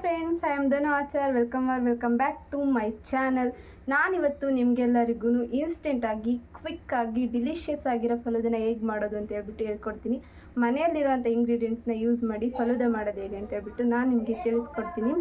Friends, I am Dhanachar. Welcome or welcome back to my channel. ನಾನಿವತ್ತು ನಿಮಗೆಲ್ಲರಿಗೂ ಇನ್ಸ್ಟೆಂಟಾಗಿ ಕ್ವಿಕ್ಕಾಗಿ delicious ಆಗಿರೋ ಫಲೂದನ ಹೇಗೆ ಮಾಡೋದು ಅಂತ ಹೇಳ್ಬಿಟ್ಟು ಹೇಳ್ಕೊಡ್ತೀನಿ. ಮನೆಯಲ್ಲಿರುವಂಥ ಇಂಗ್ರೀಡಿಯೆಂಟ್ಸ್ನ ಯೂಸ್ ಮಾಡಿ ಫಲೂದ ಮಾಡೋದು ಹೇಗೆ ಅಂತ ಹೇಳ್ಬಿಟ್ಟು ನಾನು ನಿಮಗೆ ತಿಳಿಸ್ಕೊಡ್ತೀನಿ.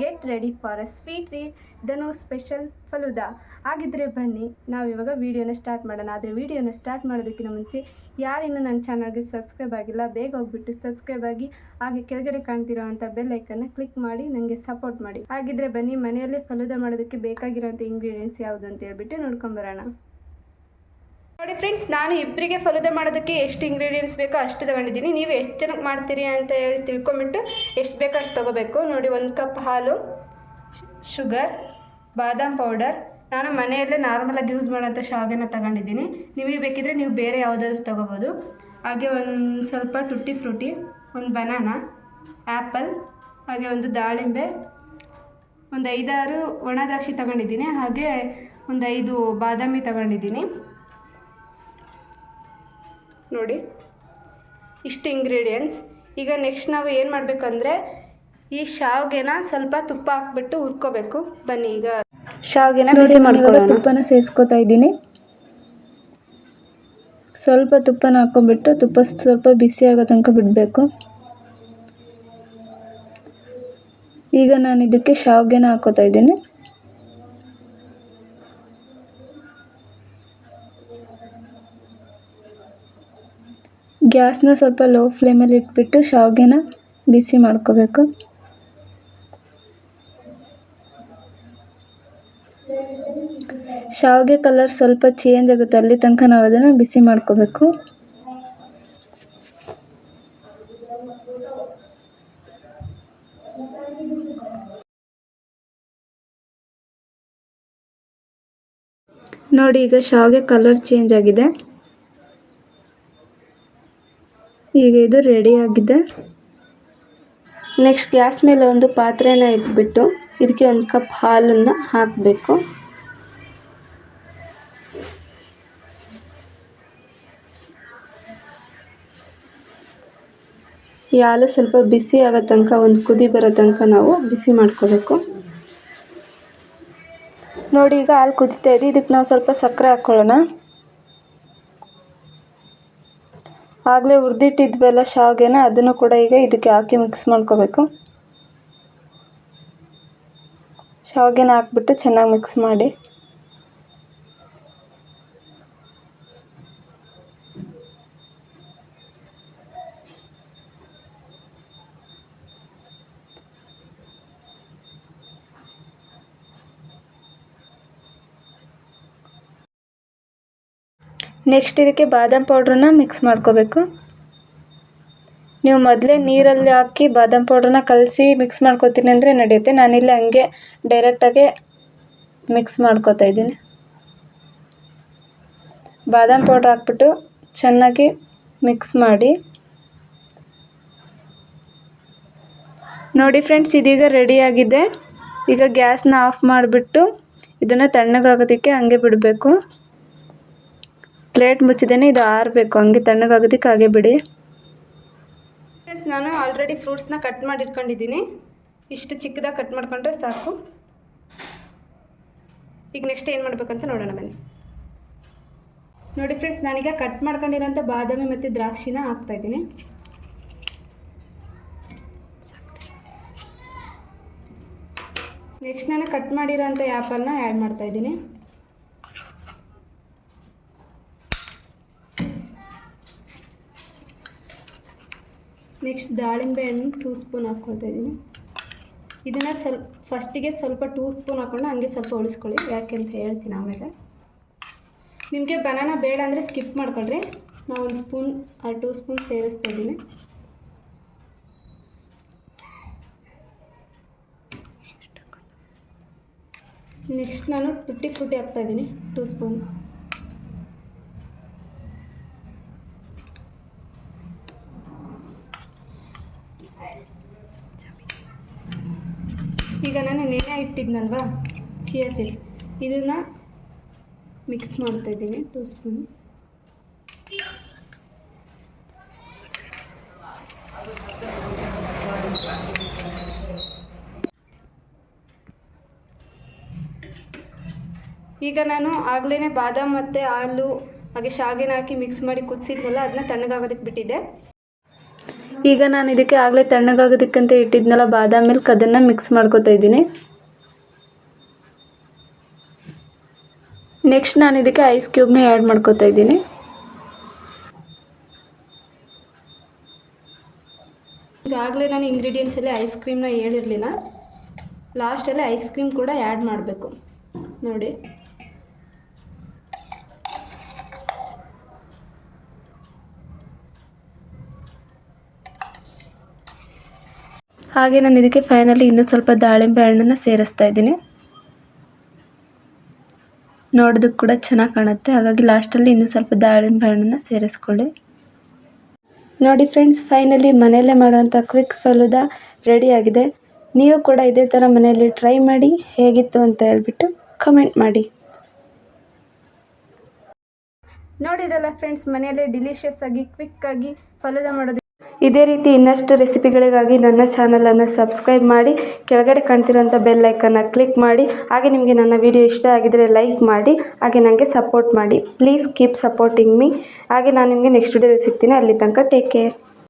Get ready for a sweet ರೀ ದನು ಸ್ಪೆಷಲ್ ಫಲೂದ. ಹಾಗಿದ್ರೆ ಬನ್ನಿ ನಾವು ಇವಾಗ ವೀಡಿಯೋನ ಸ್ಟಾರ್ಟ್ ಮಾಡೋಣ. ಆದರೆ ವೀಡಿಯೋನ ಸ್ಟಾರ್ಟ್ ಮಾಡೋದಕ್ಕಿಂತ ಮುಂಚೆ ಯಾರಿನ್ನೂ ನನ್ನ ಚಾನಲ್ಗೆ ಸಬ್ಸ್ಕ್ರೈಬ್ ಆಗಿಲ್ಲ, ಬೇಗ ಹೋಗ್ಬಿಟ್ಟು ಸಬ್ಸ್ಕ್ರೈಬ್ ಆಗಿ, ಹಾಗೆ ಕೆಳಗಡೆ ಕಾಣ್ತಿರೋವಂಥ ಬೆಲ್ ಐಕನ್ನ ಕ್ಲಿಕ್ ಮಾಡಿ ನನಗೆ ಸಪೋರ್ಟ್ ಮಾಡಿ. ಹಾಗಿದ್ರೆ ಬನ್ನಿ, ಮನೆಯಲ್ಲೇ ಫಲೂದ ಮಾಡೋದಕ್ಕೆ ಬೇಕಾಗಿರೋಂಥ ಇಂಗ್ರೀಡಿಯೆಂಟ್ಸ್ ಯಾವುದು ಅಂತ ಹೇಳ್ಬಿಟ್ಟು ನೋಡ್ಕೊಂಬರೋಣ. ನೋಡಿ ಫ್ರೆಂಡ್ಸ್ ನಾನು ಇಬ್ಬರಿಗೆ ಫಲೂದ ಮಾಡೋದಕ್ಕೆ ಎಷ್ಟು ಇಂಗ್ರೀಡಿಯೆಂಟ್ಸ್ ಬೇಕೋ ಅಷ್ಟು ತಗೊಂಡಿದ್ದೀನಿ. ನೀವು ಎಷ್ಟು ಜನಕ್ಕೆ ಮಾಡ್ತೀರಿ ಅಂತ ಹೇಳಿ ತಿಳ್ಕೊಂಬಿಟ್ಟು ಎಷ್ಟು ಬೇಕೋ ಅಷ್ಟು ತೊಗೋಬೇಕು. ನೋಡಿ ಒಂದು ಕಪ್ ಹಾಲು ಶುಗರ್ ಬಾದಾಮ್ ಪೌಡರ್ ನಾನು ಮನೆಯಲ್ಲೇ ನಾರ್ಮಲಾಗಿ ಯೂಸ್ ಮಾಡೋಂಥ ಶಾವಿಗೆನ ತಗೊಂಡಿದ್ದೀನಿ. ನಿಮಗೆ ಬೇಕಿದ್ರೆ ನೀವು ಬೇರೆ ಯಾವುದಾದ್ರೂ ತೊಗೋಬೋದು. ಹಾಗೆ ಒಂದು ಸ್ವಲ್ಪ ಟುಟ್ಟಿ ಫ್ರೂಟಿ ಒಂದು ಬನಾನಾ ಆ್ಯಪಲ್ ಹಾಗೆ ಒಂದು ದಾಳಿಂಬೆ ಒಂದು ಐದಾರು ಒಣ ದ್ರಾಕ್ಷಿ ತಗೊಂಡಿದ್ದೀನಿ ಹಾಗೆ ಒಂದು ಐದು ಬಾದಾಮಿ ತಗೊಂಡಿದ್ದೀನಿ. ನೋಡಿ ಇಷ್ಟು ಇಂಗ್ರೀಡಿಯೆಂಟ್ಸ್ ಈಗ ನೆಕ್ಸ್ಟ್ ನಾವು ಏನು ಮಾಡಬೇಕಂದ್ರೆ ಈ ಶಾವ್ಗೆನ ಸ್ವಲ್ಪ ತುಪ್ಪ ಹಾಕ್ಬಿಟ್ಟು ಹುರ್ಕೋಬೇಕು. ಬನ್ನಿ ಈಗ ಶಾವ್ಗೆನ ಬಿಸಿ ಮಾಡ್ಕೊಳ್ಳೋಣ. ತುಪ್ಪನ ಸೇರಿಸ್ಕೋತಾ ಇದ್ದೀನಿ. ಸ್ವಲ್ಪ ತುಪ್ಪನ ಹಾಕ್ಕೊಂಬಿಟ್ಟು ತುಪ್ಪ ಸ್ವಲ್ಪ ಬಿಸಿ ಆಗೋ ತನಕ ಬಿಡಬೇಕು. ಈಗ ನಾನು ಇದಕ್ಕೆ ಶಾವಿಗೆನ ಹಾಕೋತಾ ಇದ್ದೀನಿ. ಗ್ಯಾಸ್ನ ಸ್ವಲ್ಪ ಲೋ ಫ್ಲೇಮಲ್ಲಿ ಇಟ್ಬಿಟ್ಟು ಶಾವಿಗೆನ ಬಿಸಿ ಮಾಡ್ಕೋಬೇಕು. ಶಾವಿಗೆ ಕಲರ್ ಸ್ವಲ್ಪ ಚೇಂಜ್ ಆಗುತ್ತೆ, ಅಲ್ಲಿ ತನಕ ನಾವು ಅದನ್ನು ಬಿಸಿ ಮಾಡ್ಕೋಬೇಕು. ನೋಡಿ, ಈಗ ಶಾವಿಗೆ ಕಲರ್ ಚೇಂಜ್ ಆಗಿದೆ. ಈಗ ಇದು ರೆಡಿ ಆಗಿದೆ. ನೆಕ್ಸ್ಟ್ ಗ್ಯಾಸ್ ಮೇಲೆ ಒಂದು ಪಾತ್ರೆನ ಇಟ್ಬಿಟ್ಟು ಇದಕ್ಕೆ ಒಂದು ಕಪ್ ಹಾಲನ್ನು ಹಾಕಬೇಕು. ಈ ಹಾಲು ಸ್ವಲ್ಪ ಬಿಸಿ ಆಗೋ ತನಕ, ಒಂದು ಕುದಿ ಬರೋ ತನಕ ನಾವು ಬಿಸಿ ಮಾಡ್ಕೋಬೇಕು. ನೋಡಿ, ಈಗ ಹಾಲು ಕುದಿತಾ ಇದೆ. ಇದಕ್ಕೆ ನಾವು ಸ್ವಲ್ಪ ಸಕ್ಕರೆ ಹಾಕ್ಕೊಳ್ಳೋಣ. ಆಗಲೇ ಹುರಿದಿಟ್ಟಿದ್ವಲ್ಲ ಶಾವಿಗೆನ, ಅದನ್ನು ಕೂಡ ಈಗ ಇದಕ್ಕೆ ಹಾಕಿ ಮಿಕ್ಸ್ ಮಾಡ್ಕೋಬೇಕು. ಶಾವಿಗೆನ ಹಾಕ್ಬಿಟ್ಟು ಚೆನ್ನಾಗಿ ಮಿಕ್ಸ್ ಮಾಡಿ. ನೆಕ್ಸ್ಟ್ ಇದಕ್ಕೆ ಬಾದಾಮ್ ಪೌಡ್ರನ್ನ ಮಿಕ್ಸ್ ಮಾಡ್ಕೋಬೇಕು. ನೀವು ಮೊದಲೇ ನೀರಲ್ಲಿ ಹಾಕಿ ಬಾದಾಮ್ ಪೌಡ್ರನ್ನ ಕಲಸಿ ಮಿಕ್ಸ್ ಮಾಡ್ಕೊತೀನಿ ಅಂದರೆ ನಡೆಯುತ್ತೆ. ನಾನಿಲ್ಲಿ ಹಂಗೆ ಡೈರೆಕ್ಟಾಗೆ ಮಿಕ್ಸ್ ಮಾಡ್ಕೊತಾ ಇದ್ದೀನಿ. ಬಾದಾಮ್ ಪೌಡ್ರ್ ಹಾಕ್ಬಿಟ್ಟು ಚೆನ್ನಾಗಿ ಮಿಕ್ಸ್ ಮಾಡಿ. ನೋಡಿ ಫ್ರೆಂಡ್ಸ್ ಇದೀಗ ರೆಡಿಯಾಗಿದೆ ಈಗ ಗ್ಯಾಸ್ನ ಆಫ್ ಮಾಡಿಬಿಟ್ಟು ಇದನ್ನು ತಣ್ಣಗಾಗೋದಕ್ಕೆ ಹಂಗೆ ಬಿಡಬೇಕು. ಪ್ಲೇಟ್ ಮುಚ್ಚಿದ್ದೇನೆ, ಇದು ಆರಬೇಕು. ಹಂಗೆ ತಣ್ಣಗಾಗೋದಕ್ಕೆ ಹಾಗೆ ಬಿಡಿ. ಫ್ರೆಂಡ್ಸ್ ನಾನು ಆಲ್ರೆಡಿ ಫ್ರೂಟ್ಸ್ನ ಕಟ್ ಮಾಡಿ ಇಟ್ಕೊಂಡಿದ್ದೀನಿ ಇಷ್ಟು ಚಿಕ್ಕದಾಗಿ ಕಟ್ ಮಾಡ್ಕೊಂಡ್ರೆ ಸಾಕು. ಈಗ ನೆಕ್ಸ್ಟ್ ಏನು ಮಾಡಬೇಕಂತ ನೋಡೋಣ ಬನ್ನಿ. ನೋಡಿ ಫ್ರೆಂಡ್ಸ್ ನಾನೀಗ ಕಟ್ ಮಾಡ್ಕೊಂಡಿರೋಂಥ ಬಾದಾಮಿ ಮತ್ತು ದ್ರಾಕ್ಷಿನ ಹಾಕ್ತಾಯಿದ್ದೀನಿ ನೆಕ್ಸ್ಟ್ ನಾನು ಕಟ್ ಮಾಡಿರೋಂಥ ಆ್ಯಪಲ್ನ ಆ್ಯಡ್ ಮಾಡ್ತಾಯಿದ್ದೀನಿ ನೆಕ್ಸ್ಟ್ ದಾಳಿಂಬೆ ಹಣ್ಣು ಟೂ ಸ್ಪೂನ್ ಹಾಕ್ಕೊಳ್ತಾ ಇದ್ದೀನಿ. ಇದನ್ನು ಸ್ವಲ್ಪ ಫಸ್ಟಿಗೆ ಸ್ವಲ್ಪ ಟೂ ಸ್ಪೂನ್ ಹಾಕ್ಕೊಂಡು ಹಂಗೆ ಸ್ವಲ್ಪ ಉಳಿಸ್ಕೊಳ್ಳಿ. ಯಾಕೆ ಅಂತ ಹೇಳ್ತೀನಿ ಆಮೇಲೆ. ನಿಮಗೆ ಬನಾನ ಬೇಡ ಅಂದರೆ ಸ್ಕಿಪ್ ಮಾಡ್ಕೊಳ್ರಿ. ನಾವು ಒಂದು ಸ್ಪೂನ್ ಆ ಟೂ ಸ್ಪೂನ್ ಸೇರಿಸ್ತಾ ಇದ್ದೀನಿ. ನೆಕ್ಸ್ಟ್ ನಾನು ಟುಟ್ಟಿ ಫ್ರೂಟಿ ಹಾಕ್ತಾಯಿದ್ದೀನಿ ಟೂ ಸ್ಪೂನ್ ಈಗ ನಾನು ನೆನೆ ಇಟ್ಟಿದ್ನಲ್ವಾ? ಚಿಯಾ ಸೀಡ್ಸ್ ಇದನ್ನು ಮಿಕ್ಸ್ ಮಾಡ್ತಾಯಿದ್ದೀನಿ ಟೂ ಸ್ಪೂನ್ ಈಗ ನಾನು ಆಗ್ಲೇ ಬಾದಾಮ್ ಮತ್ತು ಹಾಲು ಹಾಗೆ ಶಾಗೆನ ಹಾಕಿ ಮಿಕ್ಸ್ ಮಾಡಿ ಕುದಿಸಿದ್ನಲ್ಲ, ಅದನ್ನ ತಣ್ಣಗಾಗೋದಕ್ಕೆ ಬಿಟ್ಟಿದ್ದೆ. ಈಗ ನಾನು ಇದಕ್ಕೆ ಆಗಲೇ ತಣ್ಣಗಾಗೋದಕ್ಕಂತ ಇಟ್ಟಿದ್ನಲ್ಲ ಬಾದಾಮ್ ಮಿಲ್ಕ್, ಅದನ್ನು ಮಿಕ್ಸ್ ಮಾಡ್ಕೊತಾ ಇದ್ದೀನಿ. ನೆಕ್ಸ್ಟ್ ನಾನು ಇದಕ್ಕೆ ಐಸ್ ಕ್ಯೂಬ್ನ ಆ್ಯಡ್ ಮಾಡ್ಕೊತಾ ಇದ್ದೀನಿ. ಈಗಾಗಲೇ ನಾನು ಇಂಗ್ರೀಡಿಯೆಂಟ್ಸಲ್ಲಿ ಐಸ್ ಕ್ರೀಮ್ನ ಹೇಳಿರಲಿಲ್ಲ. ಲಾಸ್ಟಲ್ಲಿ ಐಸ್ ಕ್ರೀಮ್ ಕೂಡ ಆ್ಯಡ್ ಮಾಡಬೇಕು. ನೋಡಿ. ಹಾಗೆ ನಾನು ಇದಕ್ಕೆ ಫೈನಲಿ ಇನ್ನೂ ಸ್ವಲ್ಪ ದಾಳಿಂಬೆ ಹಣ್ಣನ್ನು ಸೇರಿಸ್ತಾ ಇದ್ದೀನಿ. ನೋಡೋದಕ್ಕೆ ಕೂಡ ಚೆನ್ನಾಗಿ ಕಾಣುತ್ತೆ. ಹಾಗಾಗಿ ಲಾಸ್ಟಲ್ಲಿ ಇನ್ನೂ ಸ್ವಲ್ಪ ದಾಳಿಂಬೆ ಹಣ್ಣನ್ನು ಸೇರಿಸ್ಕೊಳ್ಳಿ. ನೋಡಿ ಫ್ರೆಂಡ್ಸ್ ಫೈನಲಿ ಮನೆಯಲ್ಲೇ ಮಾಡುವಂಥ ಕ್ವಿಕ್ ಫಲುದ ರೆಡಿಯಾಗಿದೆ ನೀವು ಕೂಡ ಇದೇ ಥರ ಮನೆಯಲ್ಲಿ ಟ್ರೈ ಮಾಡಿ ಹೇಗಿತ್ತು ಅಂತ ಹೇಳ್ಬಿಟ್ಟು ಕಮೆಂಟ್ ಮಾಡಿ. ನೋಡಿದ್ರಲ್ಲ ಫ್ರೆಂಡ್ಸ್ ಮನೆಯಲ್ಲೇ ಡಿಲಿಷಿಯಸ್ ಆಗಿ ಕ್ವಿಕ್ಕಾಗಿ ಫಲದ ಮಾಡೋದು ಇದೇ ರೀತಿ ಇನ್ನಷ್ಟು ರೆಸಿಪಿಗಳಿಗಾಗಿ ನನ್ನ ಚಾನಲನ್ನು ಸಬ್ಸ್ಕ್ರೈಬ್ ಮಾಡಿ, ಕೆಳಗಡೆ ಕಾಣ್ತಿರೋಂಥ ಬೆಲ್ ಐಕನ್ನ ಕ್ಲಿಕ್ ಮಾಡಿ, ಹಾಗೆ ನಿಮಗೆ ನನ್ನ ವಿಡಿಯೋ ಇಷ್ಟ ಆಗಿದರೆ ಲೈಕ್ ಮಾಡಿ, ಹಾಗೆ ನನಗೆ ಸಪೋರ್ಟ್ ಮಾಡಿ. Please keep supporting me. ಹಾಗೆ ನಾನು ನಿಮಗೆ ನೆಕ್ಸ್ಟ್ ವಿಡಿಯೋದಲ್ಲಿ ಸಿಗ್ತೀನಿ. ಅಲ್ಲಿ ತನಕ ಟೇಕ್ ಕೇರ್.